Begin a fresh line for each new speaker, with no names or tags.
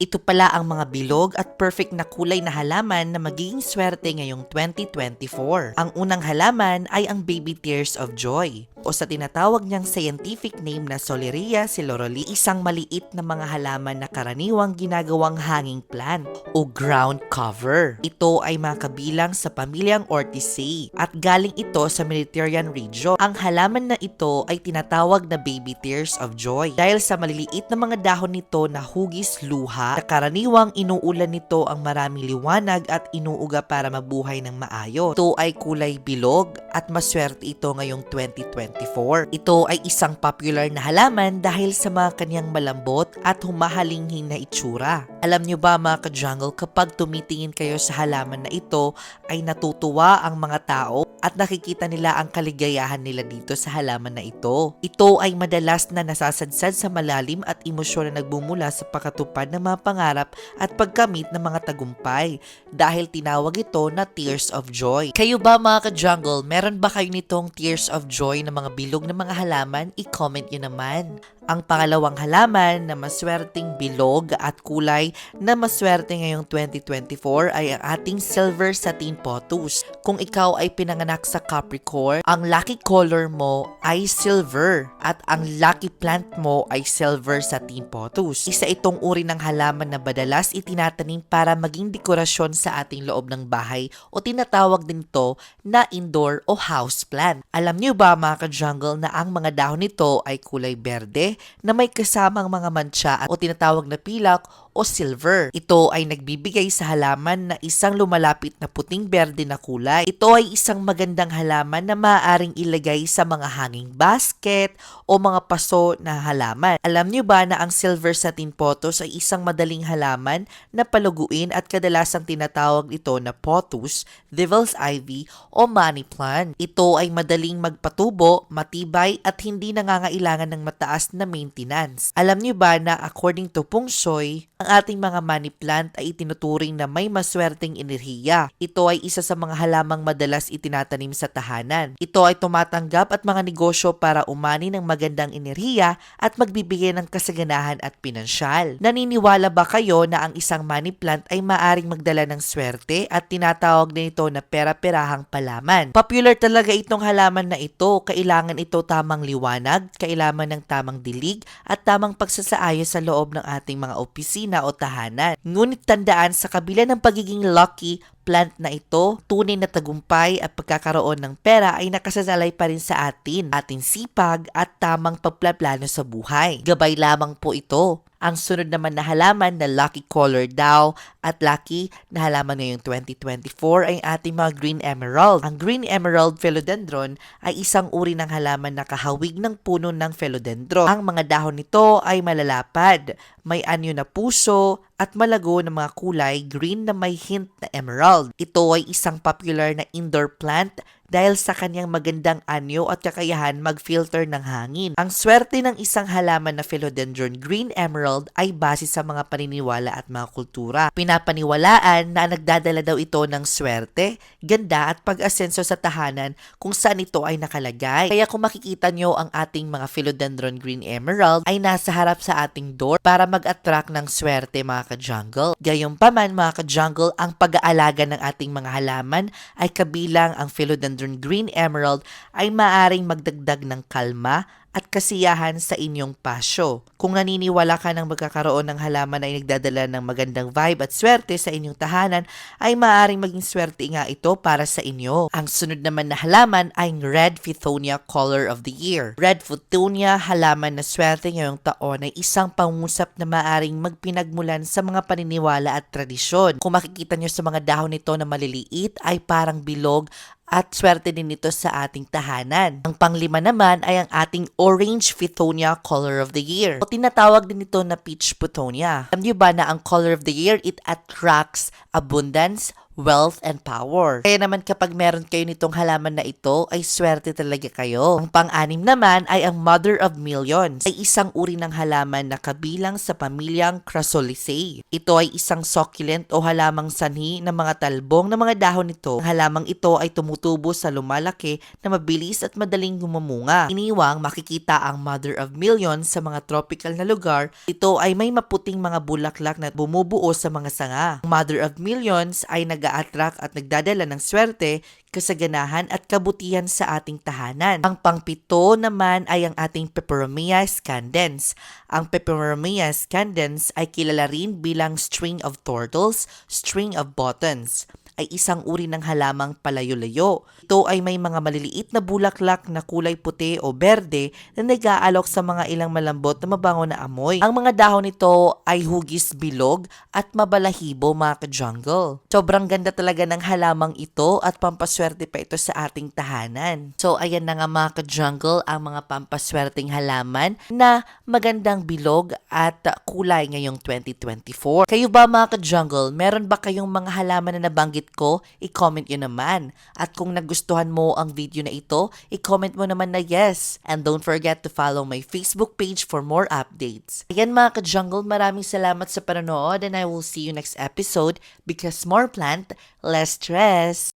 Ito pala ang mga bilog at perfect na kulay na halaman na magiging swerte ngayong 2024. Ang unang halaman ay ang baby tears of joy o sa tinatawag niyang scientific name na Soleria siloroli, isang maliit na mga halaman na karaniwang ginagawang hanging plant o ground cover. Ito ay makabilang sa pamilyang Orchidaceae at galing ito sa Mediterranean region. Ang halaman na ito ay tinatawag na baby tears of joy dahil sa maliliit na mga dahon nito na hugis luha na karaniwang inuulan nito ang maraming liwanag at inuuga para mabuhay ng maayos. Ito ay kulay bilog at maswerte ito ngayong 2024. Ito ay isang popular na halaman dahil sa mga kanyang malambot at humahalinghin na itsura. Alam nyo ba mga ka-jungle kapag tumitingin kayo sa halaman na ito ay natutuwa ang mga tao at nakikita nila ang kaligayahan nila dito sa halaman na ito. Ito ay madalas na nasasadsad sa malalim at emosyon na nagbumula sa pakatupad ng mga pangarap at pagkamit ng mga tagumpay dahil tinawag ito na tears of joy. Kayo ba mga ka-jungle, meron ba kayo nitong tears of joy na mga bilog na mga halaman? I-comment nyo naman. Ang pangalawang halaman na maswerteng bilog at kulay na maswerte ngayong 2024 ay ang ating silver satin potus. Kung ikaw ay pinanganak sa Capricorn, ang lucky color mo ay silver at ang lucky plant mo ay silver satin potus. Isa itong uri ng halaman na madalas itinatanim para maging dekorasyon sa ating loob ng bahay o tinatawag din ito na indoor o house plant. Alam niyo ba mga ka-jungle na ang mga dahon nito ay kulay berde na may kasamang mga mancha at o tinatawag na pilak o silver. Ito ay nagbibigay sa halaman na isang lumalapit na puting berde na kulay. Ito ay isang magandang halaman na maaaring ilagay sa mga hanging basket o mga paso na halaman. Alam niyo ba na ang silver satin pothos ay isang madaling halaman na paluguin at kadalasang tinatawag ito na pothos, devil's ivy o money plant. Ito ay madaling magpatubo, matibay at hindi nangangailangan ng mataas na maintenance. Alam niyo ba na according to Pung Shui, ang ating mga money plant ay itinuturing na may maswerteng enerhiya. Ito ay isa sa mga halamang madalas itinatanim sa tahanan. Ito ay tumatanggap at mga negosyo para umani ng magandang enerhiya at magbibigay ng kasaganahan at pinansyal. Naniniwala ba kayo na ang isang money plant ay maaring magdala ng swerte at tinatawag din ito na pera-perahang palaman? Popular talaga itong halaman na ito. Kailangan ito tamang liwanag, kailangan ng tamang dilig at tamang pagsasaayos sa loob ng ating mga opisina o tahanan. Ngunit tandaan sa kabila ng pagiging lucky plant na ito, tunay na tagumpay at pagkakaroon ng pera ay nakasasalay pa rin sa atin, ating sipag at tamang pagplaplano sa buhay. Gabay lamang po ito. Ang sunod naman na halaman na lucky color daw at lucky na halaman ngayong 2024 ay ating mga green emerald. Ang green emerald philodendron ay isang uri ng halaman na kahawig ng puno ng philodendron. Ang mga dahon nito ay malalapad, may anyo na puso at malago ng mga kulay green na may hint na emerald. Ito ay isang popular na indoor plant dahil sa kanyang magandang anyo at kakayahan mag-filter ng hangin. Ang swerte ng isang halaman na philodendron green emerald ay base sa mga paniniwala at mga kultura. Pinapaniwalaan na nagdadala daw ito ng swerte, ganda at pag-asenso sa tahanan kung saan ito ay nakalagay. Kaya kung makikita nyo ang ating mga philodendron green emerald ay nasa harap sa ating door para mag-attract ng swerte mga ka-jungle. Gayunpaman mga ka-jungle, ang pag-aalaga ng ating mga halaman ay kabilang ang philodendron green emerald ay maaring magdagdag ng kalma at kasiyahan sa inyong pasyo. Kung naniniwala ka ng magkakaroon ng halaman ay nagdadala ng magandang vibe at swerte sa inyong tahanan, ay maaaring maging swerte nga ito para sa inyo. Ang sunod naman na halaman ay Red Fithonia Color of the Year. Red Fithonia, halaman na swerte ngayong taon ay isang pangusap na maaaring magpinagmulan sa mga paniniwala at tradisyon. Kung makikita nyo sa mga dahon nito na maliliit ay parang bilog at swerte din ito sa ating tahanan. Ang panglima naman ay ang ating Orange Fithonia Color of the Year. O tinatawag din ito na Peach Putonia. Alam niyo ba na ang Color of the Year, it attracts abundance, wealth, and power. Kaya naman kapag meron kayo nitong halaman na ito, ay swerte talaga kayo. Ang pang-anim naman ay ang Mother of Millions, ay isang uri ng halaman na kabilang sa pamilyang Crassulaceae. Ito ay isang succulent o halamang sanhi ng mga talbong na mga dahon nito. Ang halamang ito ay tumutubo sa lumalaki na mabilis at madaling gumamunga. Iniwang makikita ang Mother of Millions sa mga tropical na lugar. Ito ay may maputing mga bulaklak na bumubuo sa mga sanga. Ang Mother of Millions ay nag attract at nagdadala ng swerte, kasaganahan at kabutihan sa ating tahanan. Ang pangpito naman ay ang ating Peperomia scandens. Ang Peperomia scandens ay kilala rin bilang string of turtles, string of buttons ay isang uri ng halamang palayo-layo. Ito ay may mga maliliit na bulaklak na kulay puti o berde na nag-aalok sa mga ilang malambot na mabango na amoy. Ang mga dahon nito ay hugis bilog at mabalahibo mga ka-jungle. Sobrang ganda talaga ng halamang ito at pampaswerte pa ito sa ating tahanan. So ayan na nga mga ka-jungle ang mga pampaswerteng halaman na magandang bilog at kulay ngayong 2024. Kayo ba mga ka-jungle, meron ba kayong mga halaman na nabanggit ko? I-comment nyo naman. At kung nagustuhan mo ang video na ito, i-comment mo naman na yes. And don't forget to follow my Facebook page for more updates. Ayan mga ka-jungle, maraming salamat sa panonood and I will see you next episode because more plant, less stress.